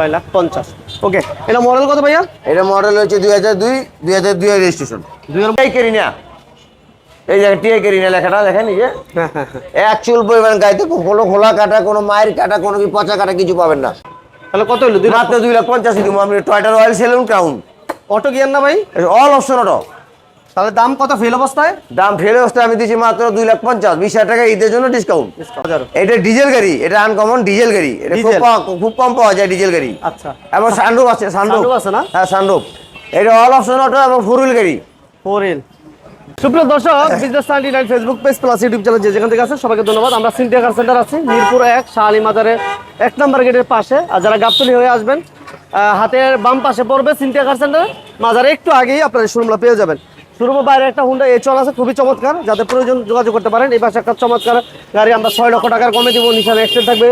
ছয় লাখ পঞ্চাশ। ওকে এটা মডেল কত ভাইয়া? এটা মডেল হচ্ছে দুই হাজার দুই দুই হাজার দুই রেজিস্ট্রেশন দুই টিআই কেরিনা। এই জায়গায় টিআই কেরিনা লেখাটা দেখেন হ্যাঁ এক চুল পরিমাণ গাইতে কোনো খোলা কাটা কোনো মায়ের কাটা কোনো কি পচা কাটা কিছু পাবেন না। তাহলে কত হলো দুই লাখ মাত্র দুই লাখ পঞ্চাশ দিব আমি Toyota Royal Saloon Crown auto gear না ভাই? অল অপশন অটো তাহলে দাম কত ফেল অবস্থায়? দাম ফেল অবস্থায় আমি দিচ্ছি মাত্র দুই লাখ পঞ্চাশ বিশ হাজার টাকা ঈদের জন্য ডিসকাউন্ট এটা ডিজেল গাড়ি এটা আনকমন ডিজেল গাড়ি। এটা খুব খুব কম পাওয়া যায় ডিজেল গাড়ি। আচ্ছা। এবং সানরুফ আছে Sunroof আছে না? হ্যাঁ সানরুফ এটা অল অপশন অটো এবং ফোর হুইল গাড়ি। ফোর এল সুপ্রিয় দর্শক business ninety nine Facebook page plus YouTube channel যে যেখান থেকে আছে সবাইকে ধন্যবাদ। আমরা সিনটিয়া কার সেন্টার আছি মিরপুর এক শাহালি মাজারের এক নম্বর গেটের পাশে। আর যারা গাবতলি হয়ে আসবেন হাতের বাম পাশে পড়বে সিনটিয়া কার সেন্টার মাজারে একটু আগেই আপনারা শোরুমটা পেয়ে যাবেন। শোরুমের বাইরে একটা হুন্ডা এই চল আছে খুবই চমৎকার। যাদের প্রয়োজন যোগাযোগ করতে পারেন এই পাশে একটা চমৎকার গাড়ি আমরা ছয় লক্ষ টাকার কমে দিব নিশান এক্সটেল থাকবে।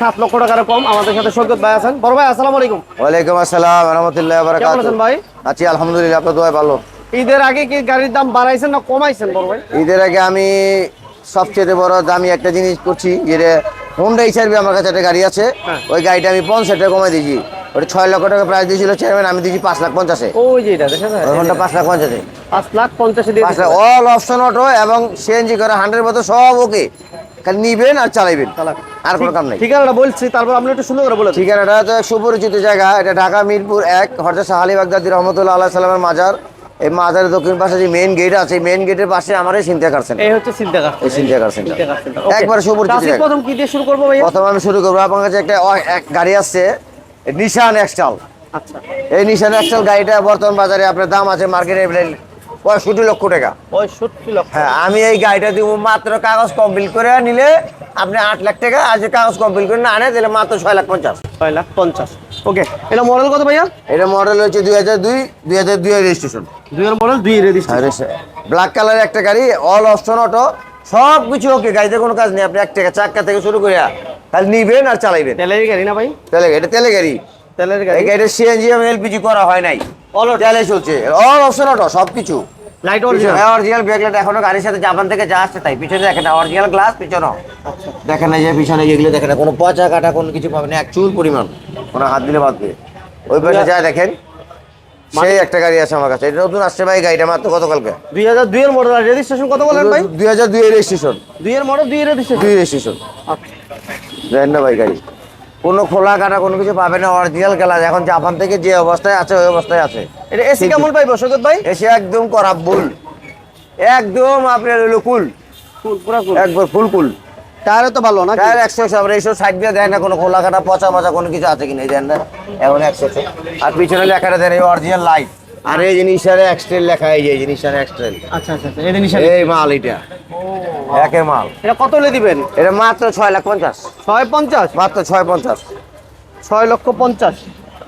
সাত লক্ষ টাকার কম। আমাদের সাথে সৈকত ভাই আছেন। বড় ভাই আসসালামু আলাইকুম। ওয়ালাইকুম আসসালাম রহমতুল্লাহ কেমন আছেন ভাই? আছি আলহামদুলিল্লাহ আপনার দোয়া ভালো। ঈদের আগে কি গাড়ির দাম বাড়াইছেন না কমাইছেন বড় ভাই? ঈদের আগে আমি সবচেয়ে বড় দামি একটা জিনিস করছি যেটা হোন্ডা হিসাবে আমার কাছে একটা গাড়ি আছে। হ্যাঁ। ওই গাড়িটা আমি পঞ্চাশ টাকা কমাই দিয়েছি। ওটা ছয় লক্ষ টাকা প্রাইস দিয়েছিল চেয়ারম্যান আমি দিয়েছি পাঁচ লাখ পঞ্চাশে। ওই যে এটা দেখেন পাঁচ লাখ পঞ্চাশে। পাঁচ লাখ পঞ্চাশে দিয়ে অল অপশন অটো এবং সিএনজি করা হান্ড্রেড মতো সব ওকে খালি নিবেন আর চালাইবেন। আর কোনো কাম নাই। ঠিকানাটা বলছি তারপর আপনি একটু সুন্দর করে বলে ঠিকানাটা তো এক সুপরিচিত জায়গা এটা ঢাকা মিরপুর এক হরজা সাহালি বাগদাদি রহমতুল্লাহ আল্লাহ সাল্লামের মাজার। এই মাজারের দক্ষিণ পাশে যে মেইন গেট আছে মেইন গেটের পাশে আমার এই চিন্তা কারছেন এই হচ্ছে এই। একবার সুপরিচিত। প্রথম কি দিয়ে শুরু করব প্রথমে আমি শুরু করব আপনার কাছে একটা এক গাড়ি আসছে। নিশান এক্সটাল আচ্ছা। এই নিশান এক্সটাল গাড়িটা বর্তমান বাজারে আপনার দাম আছে মার্কেটে পঁয়ষট্টি লক্ষ টাকা। পঁয়ষট্টি লক্ষ। হ্যাঁ আমি এই গাড়িটা দিব মাত্র কাগজ কমপ্লিট করে নিলে আপনি আট লাখ টাকা আর যে কাগজ কমপ্লিট করে না আনে তাহলে মাত্র ছয় লাখ পঞ্চাশ। ছয় লাখ পঞ্চাশ। ওকে এটা মডেল কত ভাইয়া? এটা মডেল হচ্ছে দুই হাজার দুই দুই হাজার দুই রেজিস্ট্রেশন দুই মডেল দুই রেজিস্টার ব্ল্যাক কালারের একটা গাড়ি অল অপশন অটো সব কিছু ওকে গাড়িতে কোনো কাজ নেই আপনি এক টাকা চাক্কা থেকে শুরু করে খালি নিবেন আর চালাইবেন। তেলের গাড়ি না ভাই? তেলে এটা তেলে গাড়ি। তেলের গাড়ি। গাড়িটা সিএনজি এবং এলপিজি করা হয় নাই? তেলে চলছে। অল অপশন অটো সব কিছু লাইট অরিজিনাল অরিজিনাল ব্রেকলাইট এখনও গাড়ির সাথে জাপান থেকে যা আসছে তাই। পিছনে দেখেন অরিজিনাল গ্লাস পিছনে। দেখেন না যে পিছনে যেগুলো দেখেন না কোনো পচা কাটা কোনো কিছু পাবেন না এক চুল পরিমাণ। কোনো হাত দিলে বাদ দিয়ে ওই পাশে যা দেখেন সেই একটা গাড়ি আছে আমার কাছে। এটা নতুন আসছে ভাই গাড়িটা মাত্র গতকালকে। দুই হাজার দুই এর মডেল রেজিস্ট্রেশন কত বলেন ভাই? দুই হাজার দুই রেজিস্ট্রেশন দুই এর মডেল দুই রেজিস্ট্রেশন দুই রেজিস্ট্রেশন আচ্ছা। দেখেন না ভাই গাড়ি। কোনো খোলা কাটা কোনো কিছু পাবে না অরিজিনাল গ্লাস এখন জাপান থেকে যে অবস্থায় আছে ওই অবস্থায় আছে। এটা এসি কেমন পাইবো সৈকত ভাই? এসে একদম করা ভুল একদম আপনার হলো কুল একবার ফুল? কুল টায়ারও তো ভালো না টায়ার একশো একশো আমরা এইসব সাইড দিয়ে দেয় না কোনো খোলা কাটা পচা পচা কোনো কিছু আছে কিনা এই দেন না। এখন একশো আর পিছনে লেখাটা দেন এই অরিজিনাল লাইট আর এই জিনিসটার এক্সট্রেল লেখা এই যে জিনিসটার এক্সট্রেল আচ্ছা আচ্ছা আচ্ছা, এই জিনিস এই মাল এটা। একের মাল। এটা কত হলে দিবেন? এটা মাত্র ছয় লাখ পঞ্চাশ। ছয় পঞ্চাশ? মাত্র ছয় পঞ্চাশ। ছয় লক্ষ পঞ্চাশ।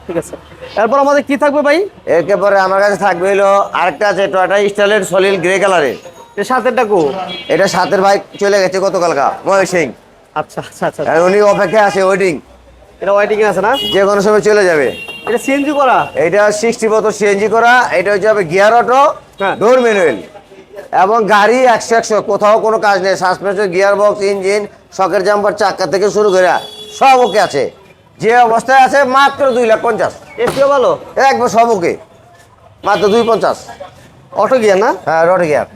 ঠিক আছে। এরপর আমাদের কি থাকবে ভাই? এরপরে আমার কাছে থাকবে হলো আরেকটা আছে টয়টা স্টাইলের সলিল গ্রে কালারের এর। সাথের ডাকু? এটা সাতের ভাই চলে গেছে গতকালকা মহেশ সিং। আচ্ছা আচ্ছা আচ্ছা আর উনি অপেক্ষায় আছে ওয়েটিং এটা ওয়াইটিং আছে না? যে কোনো সময় চলে যাবে। এটা সিএনজি করা? এটা সিক্সটি মতো সিএনজি করা এটা হচ্ছে হবে গিয়ার অটো হ্যাঁ। ডোর ম্যানুয়াল এবং গাড়ি একশো একশো কোথাও কোনো কাজ নেই সাসপেন্সর গিয়ার বক্স ইঞ্জিন শকের জাম্পার চাক্কা থেকে শুরু করে সব ওকে আছে। যে অবস্থায় আছে মাত্র দুই লাখ পঞ্চাশ। এসিও ভালো? একবার সব ওকে। মাত্র দুই পঞ্চাশ। অটো গিয়ার না? হ্যাঁ রোড গিয়ার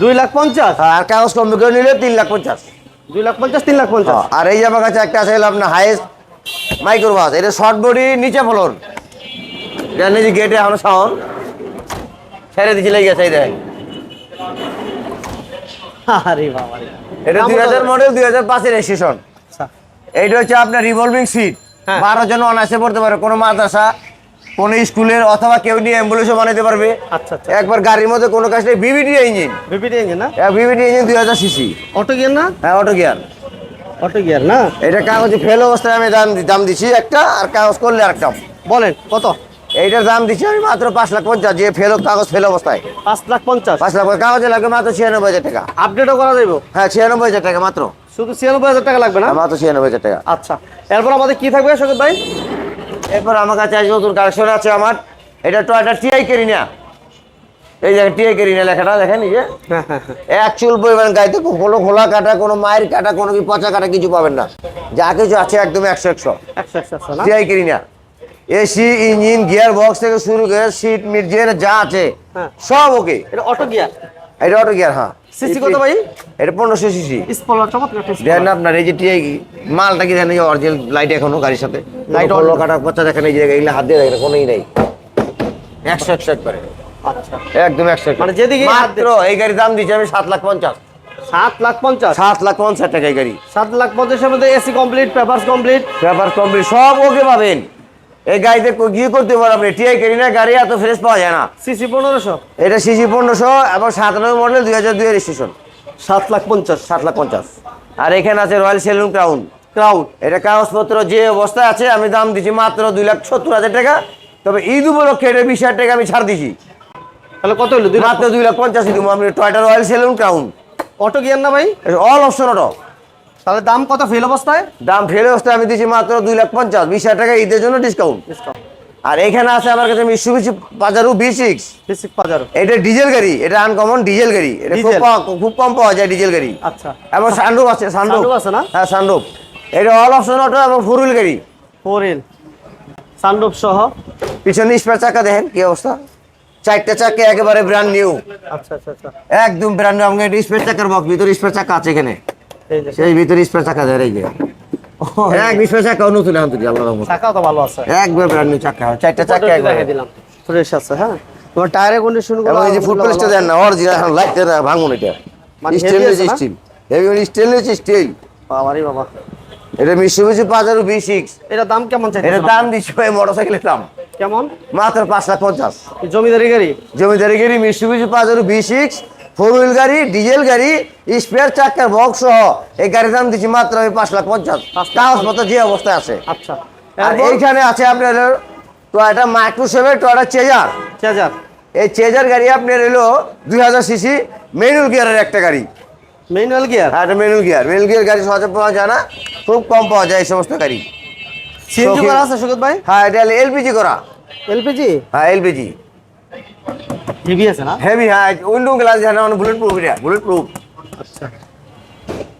দুই লাখ পঞ্চাশ? আর কাগজ কমপ্লিট করে নিলে তিন লাখ পঞ্চাশ। দুই লাখ পঞ্চাশ তিন লাখ পঞ্চাশ। হ্যাঁ, আর এই আমার কাছে একটা আছে আপনার হাইয়েস্ট মাইক্রোবাস এটা শর্ট বডি নিচে যে গেটে এখনও সাউন্ড ছেড়ে গেছে এই দেখ আরে বাবা এটা দুই হাজার মডেল দুই হাজার পাঁচের আচ্ছা। এইটা হচ্ছে আপনার রিভলভিং সিট হ্যাঁ। বারো জন অনায়াসে পড়তে পারে কোনো মাদ্রাসা কোনো স্কুলের অথবা কেউ নিয়ে অ্যাম্বুলেন্সও বানাতে পারবে। আচ্ছা আচ্ছা। একবার গাড়ির মধ্যে কোনো কাজ নেই বিবিটি ইঞ্জিন বিপিটি ইঞ্জিন না? বিবিটি ইঞ্জিন দুই হাজার সিসি অটো গিয়ার না? হ্যাঁ অটো গিয়ার। অটো গিয়ার না? এটা কাগজে ফেল অবস্থায় আমি দাম দাম দিচ্ছি একটা আর কাগজ করলে আরেকটা। বলেন কত? এইটার দাম দিচ্ছি আমি মাত্র পাঁচ লাখ পঞ্চাশ যে ফেল কাগজ ফেল অবস্থায়। পাঁচ লাখ পঞ্চাশ? পাঁচ লাখ কাগজে লাগবে মাত্র ছিয়ানব্বই হাজার টাকা। আপডেটও করা যাইব? হ্যাঁ ছিয়ানব্বই হাজার টাকা মাত্র। শুধু ছিয়ানব্বই হাজার টাকা লাগবে না? হ্যাঁ, মাত্র ছিয়ানব্বই হাজার টাকা। আচ্ছা এরপর আমাদের কি থাকবে সৈকত ভাই? এরপর আমার কাছে আজ নতুন কালেকশন আছে আমার। এটা টয়টা টিআই কেরি না এই জায়গায় টিএ কেরিনা লেখাটা দেখেন এই যে। এক চুল পরিমাণ গাইতে কোনো খোলা কাটা কোনো মায়ের কাটা কোনো কি পচা কাটা কিছু পাবেন না। যা কিছু আছে একদম একশো একশো। TI Carina AC engine gear box থেকে শুরু করে সিট মিট যে যা আছে হ্যাঁ। সব ওকে। এটা অটো গিয়ার? এটা অটো গিয়ার হ্যাঁ। সিসি কত ভাই? এটা পনেরোশো সিসি। স্পলার চমৎকার দেখেন আপনার এই যে টিআই মালটা কি দেখেন অরিজিনাল লাইট এখনও গাড়ির সাথে? Light on। কাটা পচা দেখেন এই যে এগুলো হাত দিয়ে দেখেন কোনোই নেই। একশো একশো একবারে আচ্ছা। একদম একশো। মানে যেদিকেই হাত মাত্র এই গাড়ির দাম দিচ্ছি আমি সাত লাখ পঞ্চাশ। সাত লাখ পঞ্চাশ? সাত লাখ পঞ্চাশ টাকা এই গাড়ি। সাত লাখ পঞ্চাশের মধ্যে AC complete papers complete paper complete সব ওকে পাবেন। এই গাড়িতে গিয়ে করতে পারবেন আপনি? টিআই কেরিনা গাড়ি এত ফ্রেশ পাওয়া যায় না। সিসি পনেরোশো? এটা সিসি পনেরোশো এবং সাতানব্বই মডেল দুই হাজার দুই রেজিস্ট্রেশন সাত লাখ পঞ্চাশ। সাত লাখ পঞ্চাশ। আর এখানে আছে রয়্যাল সেলুন ক্রাউন ক্রাউড এটা কাগজপত্র যে অবস্থায় আছে আমি দাম দিচ্ছি মাত্র দুই লাখ সত্তর হাজার টাকা। তবে ঈদ উপলক্ষে এটা বিশ হাজার টাকা আমি ছাড় দিছি। তাহলে কত হলো? দুই মাত্র দুই লাখ পঞ্চাশ দিব। আমি Toyota Royal Saloon Crown auto gear না ভাই? অল অপশন অটো তাহলে দাম কত ফেল অবস্থায়? দাম ফেল অবস্থায় আমি দিচ্ছি মাত্র দুই লাখ পঞ্চাশ বিশ হাজার টাকা ঈদের জন্য ডিসকাউন্ট আর এখানে আছে আমার কাছে Mitsubishi Pajero B six Pajero এটা ডিজেল গাড়ি এটা আনকমন ডিজেল গাড়ি। এটা খুব কম পাওয়া যায় ডিজেল গাড়ি। আচ্ছা। এবং সানরুফ আছে Sunroof আছে না? হ্যাঁ সানরুফ এটা অল অপশন অটো এবং ফোর হুইল গাড়ি। ফোর এল সানরুফ সহ। পিছনে স্পেয়ার চাকা দেখেন কি অবস্থা। চারটা চাকা একেবারে ব্র্যান্ড নিউ আচ্ছা আচ্ছা আচ্ছা। একদম ব্র্যান্ড নিউ আমাকে স্পেয়ার চাকার বক্স ভিতরে স্পেয়ার চাকা আছে এখানে। সেই ভিতরে স্পেয়ার চাকা দেয় এই যে। ও, এক স্পেয়ার চাকাও নতুন আল্লাহ চাকাও তো ভালো আছে। একবার ব্র্যান্ড নিউ চাকা। চারটা চাকা একবার। দিলাম। ফ্রেশ আছে হ্যাঁ? তোমার টায়ারের কন্ডিশন এবং এই যে ফুড প্লেসটা দেন না অরিজিনাল এখন লাইট না ভাঙুন এটা। মানে স্টিল হেভি স্টিল স্টিল বাবারই বাবা। এটা মিশুবিশি পাঁচারু বি সিক্স এটা দাম কেমন চাই এটার দাম দিচ্ছি ভাই মোটরসাইকেলের দাম। কেমন? মাত্র পাঁচ লাখ পঞ্চাশ। জমিদারি গাড়ি? জমিদারি গাড়ি Mitsubishi Pajero V six four wheel গাড়ি ডিজেল গাড়ি স্পেয়ার চাকার বক্স সহ এই গাড়ির দাম দিচ্ছি মাত্র ওই পাঁচ লাখ পঞ্চাশ। কাগজপত্র যে অবস্থায় আছে। আচ্ছা। আর এইখানে আছে আপনার Toyota micro seven Toyota Chaser Chaser এই চেজার গাড়ি আপনার এলো দুই হাজার সিসি ম্যানুয়াল গিয়ারের একটা গাড়ি। ম্যানুয়াল গিয়ার হ্যাঁ এটা ম্যানুয়াল গিয়ার ম্যানুয়াল গিয়ার গাড়ি সহজে পাওয়া যায় না খুব কম পাওয়া যায় এই সমস্ত গাড়ি। সিএনজি করা আছে সুগত ভাই? হ্যাঁ এটা এলপিজি করা। এলপিজি হ্যাঁ এলপিজি হেভি আছে না? হেভি হ্যাঁ উইন্ডো গ্লাস জানা মানে বুলেট প্রুফ এটা বুলেট প্রুফ আচ্ছা।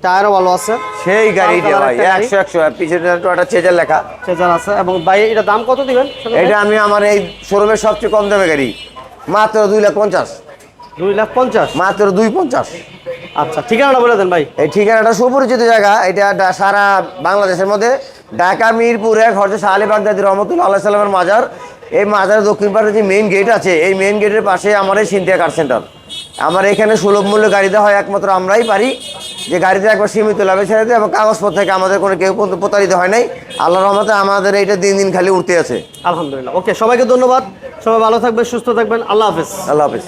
টায়ারও ভালো আছে। সেই গাড়ি লাল ভাই একটা গাড়ি। একশো একশো পিছনে তো একটা চেজার লেখা। চেজার আছে এবং ভাই এটা দাম কত দিবেন? এটা আমি আমার এই শোরুমের সবচেয়ে কম দামে গাড়ি। মাত্র দুই লাখ পঞ্চাশ। দুই লাখ পঞ্চাশ? মাত্র দুই পঞ্চাশ। আচ্ছা ঠিকানাটা বলে দেন ভাই। এই ঠিকানাটা সুপরিচিত জায়গা এটা সারা বাংলাদেশের মধ্যে। ঢাকা মিরপুর এক হচ্ছে শাহালি বাগদাদি রহমতুল্লাহ আল্লাহ সাল্লামের মাজার। এই মাজারের দক্ষিণ পাশে যে মেইন গেট আছে এই মেইন গেটের পাশে আমার এই সিন্থিয়া কার সেন্টার আমার এখানে সুলভ মূল্যে গাড়ি দেওয়া হয় একমাত্র আমরাই পারি। যে গাড়িতে একবার সীমিত লাভে ছেড়ে দেয় এবং কাগজপত্র থেকে আমাদের কোনো কেউ পর্যন্ত প্রতারিত হয় নাই। আল্লাহ রহমতে আমাদের এইটা দিন দিন খালি উঠতে আছে। আলহামদুলিল্লাহ। ওকে সবাইকে ধন্যবাদ। সবাই ভালো থাকবেন সুস্থ থাকবেন। আল্লাহ হাফিজ। আল্লাহ হাফিজ।